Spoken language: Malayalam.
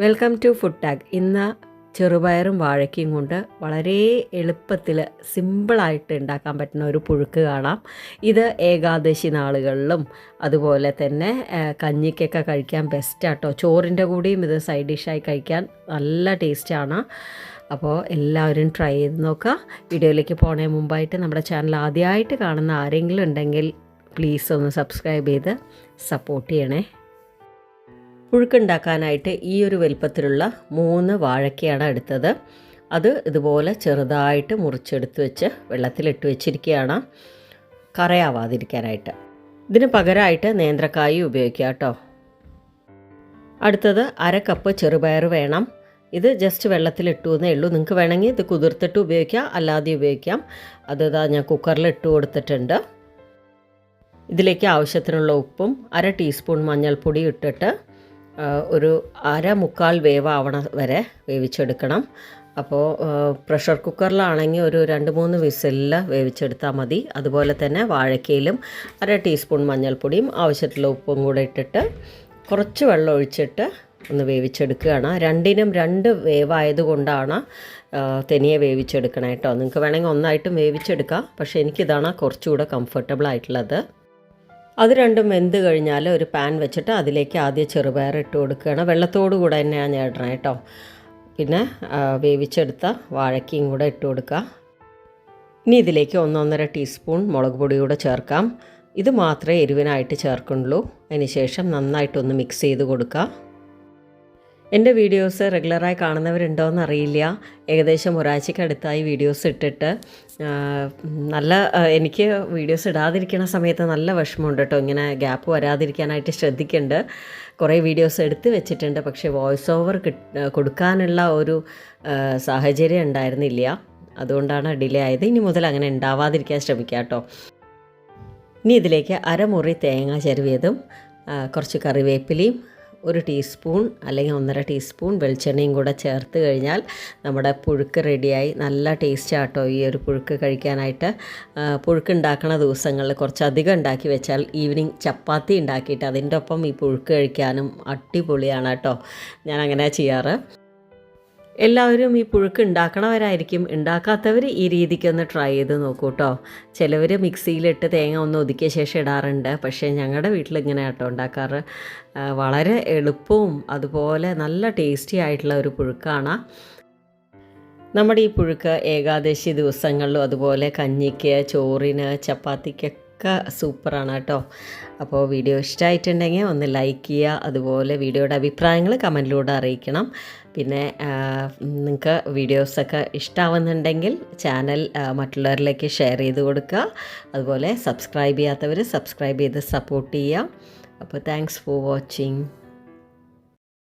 വെൽക്കം ടു ഫുഡ് ടാഗ് ഇന്ന് ചെറുപയറും വാഴയ്ക്കയും കൊണ്ട് വളരെ എളുപ്പത്തിൽ സിമ്പിളായിട്ട് ഉണ്ടാക്കാൻ പറ്റുന്ന ഒരു പുഴുക്ക് കാണാം. ഇത് ഏകാദശി നാളുകളിലും അതുപോലെ തന്നെ കഞ്ഞിക്കൊക്കെ കഴിക്കാൻ ബെസ്റ്റാട്ടോ ചോറിന്റെ കൂടിയും ഇത് സൈഡ് ഡിഷായി കഴിക്കാൻ നല്ല ടേസ്റ്റാണ് അപ്പോൾ എല്ലാവരും ട്രൈ ചെയ്ത് നോക്കുക. വീഡിയോയിലേക്ക് പോണേ മുമ്പായിട്ട് നമ്മുടെ ചാനൽ ആദ്യമായിട്ട് കാണുന്ന ആരെങ്കിലും ഉണ്ടെങ്കിൽ പ്ലീസ് ഒന്ന് സബ്സ്ക്രൈബ് ചെയ്ത് സപ്പോർട്ട് ചെയ്യണേ. പുഴുക്കുണ്ടാക്കാനായിട്ട് ഈ ഒരു വലുപ്പത്തിലുള്ള മൂന്ന് വാഴക്കയാണ് എടുത്തത്. അത് ഇതുപോലെ ചെറുതായിട്ട് മുറിച്ചെടുത്ത് വെച്ച് വെള്ളത്തിലിട്ട് വെച്ചിരിക്കുകയാണ്. കറയാവാതിരിക്കാനായിട്ട്. ഇതിന് പകരമായിട്ട് നേന്ത്രക്കായി ഉപയോഗിക്കുക കേട്ടോ. അടുത്തത് അര കപ്പ് ചെറുപയർ വേണം. ഇത് ജസ്റ്റ് വെള്ളത്തിലിട്ടു എന്നേ ഉള്ളൂ. നിങ്ങൾക്ക് വേണമെങ്കിൽ ഇത് കുതിർത്തിട്ട് ഉപയോഗിക്കാം. അല്ലാതെ ഉപയോഗിക്കാം. അത് ഞാൻ കുക്കറിൽ ഇട്ട് കൊടുത്തിട്ടുണ്ട്. ഇതിലേക്ക് ആവശ്യത്തിനുള്ള ഉപ്പും അര ടീസ്പൂൺ മഞ്ഞൾപ്പൊടി ഇട്ടിട്ട് ഒരു അര മുക്കാൽ വേവാവണ വരെ വേവിച്ചെടുക്കണം. അപ്പോൾ പ്രഷർ കുക്കറിലാണെങ്കിൽ ഒരു രണ്ട് മൂന്ന് വിസിലിൽ വേവിച്ചെടുത്താൽ മതി. അതുപോലെ തന്നെ വാഴക്കയിലും അര ടീസ്പൂൺ മഞ്ഞൾപ്പൊടിയും ആവശ്യത്തിലുള്ള ഉപ്പും കൂടെ ഇട്ടിട്ട് കുറച്ച് വെള്ളം ഒഴിച്ചിട്ട് ഒന്ന് വേവിച്ചെടുക്കുകയാണ്. രണ്ടിനും രണ്ട് വേവായതുകൊണ്ടാണ് കൊണ്ടാണ് തനിയെ വേവിച്ചെടുക്കണം നിങ്ങൾക്ക് വേണമെങ്കിൽ ഒന്നായിട്ടും വേവിച്ചെടുക്കാം. പക്ഷേ എനിക്കിതാണ് കുറച്ചുകൂടെ കംഫർട്ടബിൾ ആയിട്ടുള്ളത്. അത് രണ്ടും വെന്ത് കഴിഞ്ഞാൽ ഒരു പാൻ വെച്ചിട്ട് അതിലേക്ക് ആദ്യം ചെറുപയർ ഇട്ട് കൊടുക്കുകയാണ്. വെള്ളത്തോടു കൂടെ തന്നെയാണ് ഞാൻ ഇടണം കേട്ടോ പിന്നെ വേവിച്ചെടുത്ത വാഴക്കയും കൂടെ ഇട്ട് കൊടുക്കുക. ഇനി ഇതിലേക്ക് ഒന്നൊന്നര ടീസ്പൂൺ മുളക് പൊടി കൂടെ ചേർക്കാം. ഇത് മാത്രമേ എരിവിനായിട്ട് ചേർക്കുന്നുള്ളൂ. അതിന് ശേഷം നന്നായിട്ടൊന്ന് മിക്സ് ചെയ്ത് കൊടുക്കുക. എന്റെ വീഡിയോസ് റെഗുലറായി കാണുന്നവരുണ്ടോയെന്ന് അറിയില്ല. ഏകദേശം ഒരാഴ്ചക്കടുത്തായി വീഡിയോസ് ഇട്ടിട്ട്. നല്ല എനിക്ക് വീഡിയോസ് ഇടാതിരിക്കുന്ന സമയത്ത് നല്ല വിഷമമുണ്ട് കേട്ടോ. ഇങ്ങനെ ഗ്യാപ്പ് വരാതിരിക്കാനായിട്ട് ശ്രദ്ധിക്കുന്നുണ്ട് കുറേ വീഡിയോസ് എടുത്തു വെച്ചിട്ടുണ്ട്. പക്ഷേ വോയിസ് ഓവർ കൊടുക്കാനുള്ള ഒരു സാഹചര്യം ഉണ്ടായിരുന്നില്ല. അതുകൊണ്ടാണ് ഡിലേ ആയത്. ഇനി മുതൽ അങ്ങനെ ഉണ്ടാവാതിരിക്കാൻ ശ്രമിക്കുക കേട്ടോ. ഇനി ഇതിലേക്ക് അരമുറി തേങ്ങ ചെരുവിയതും കുറച്ച് കറിവേപ്പിലയും ഒരു ടീസ്പൂൺ അല്ലെങ്കിൽ ഒന്നര ടീസ്പൂൺ വെളിച്ചെണ്ണയും കൂടെ ചേർത്ത് കഴിഞ്ഞാൽ നമ്മുടെ പുഴുക്ക് റെഡിയായി. നല്ല ടേസ്റ്റ് ആട്ടോ ഈ ഒരു പുഴുക്ക് കഴിക്കാനായിട്ട്. പുഴുക്ക് ഉണ്ടാക്കുന്ന ദിവസങ്ങളിൽ കുറച്ചധികം ഉണ്ടാക്കി വെച്ചാൽ ഈവനിങ് ചപ്പാത്തി ഉണ്ടാക്കിയിട്ട് അതിന്റെ ഒപ്പം ഈ പുഴുക്ക് കഴിക്കാനും അടിപൊളിയാണ് കേട്ടോ. ഞാൻ അങ്ങനെ ചെയ്യാറ്. എല്ലാവരും ഈ പുഴുക്ക് ഉണ്ടാക്കണവരായിരിക്കും. ഉണ്ടാക്കാത്തവർ ഈ രീതിക്കൊന്ന് ട്രൈ ചെയ്ത് നോക്കൂ കേട്ടോ ചിലവർ മിക്സിയിലിട്ട് തേങ്ങ ഒന്ന് ഒതുക്കിയ ശേഷം ഇടാറുണ്ട്. പക്ഷേ ഞങ്ങളുടെ വീട്ടിൽ ഇങ്ങനെ കേട്ടോ ഉണ്ടാക്കാറ്. വളരെ എളുപ്പവും അതുപോലെ നല്ല ടേസ്റ്റി ആയിട്ടുള്ള ഒരു പുഴുക്കാണ്. നമ്മുടെ ഈ പുഴുക്ക് ഏകാദശി ദിവസങ്ങളിലും അതുപോലെ കഞ്ഞിക്ക് ചോറിന് ചപ്പാത്തിക്കൊക്കെ സൂപ്പറാണ് കേട്ടോ. അപ്പോൾ വീഡിയോ ഇഷ്ടമായിട്ടുണ്ടെങ്കിൽ ഒന്ന് ലൈക്ക് ചെയ്യുക അതുപോലെ വീഡിയോയുടെ അഭിപ്രായങ്ങൾ കമന്റിലൂടെ അറിയിക്കണം. പിന്നെ നിങ്ങൾക്ക് വീഡിയോസൊക്കെ ഇഷ്ടമാവുന്നുണ്ടെങ്കിൽ ചാനൽ മറ്റുള്ളവരിലേക്ക് ഷെയർ ചെയ്ത് കൊടുക്കുക. അതുപോലെ സബ്സ്ക്രൈബ് ചെയ്യാത്തവർ സബ്സ്ക്രൈബ് ചെയ്ത് സപ്പോർട്ട് ചെയ്യുക. അപ്പോൾ താങ്ക്സ് ഫോർ വാച്ചിങ്.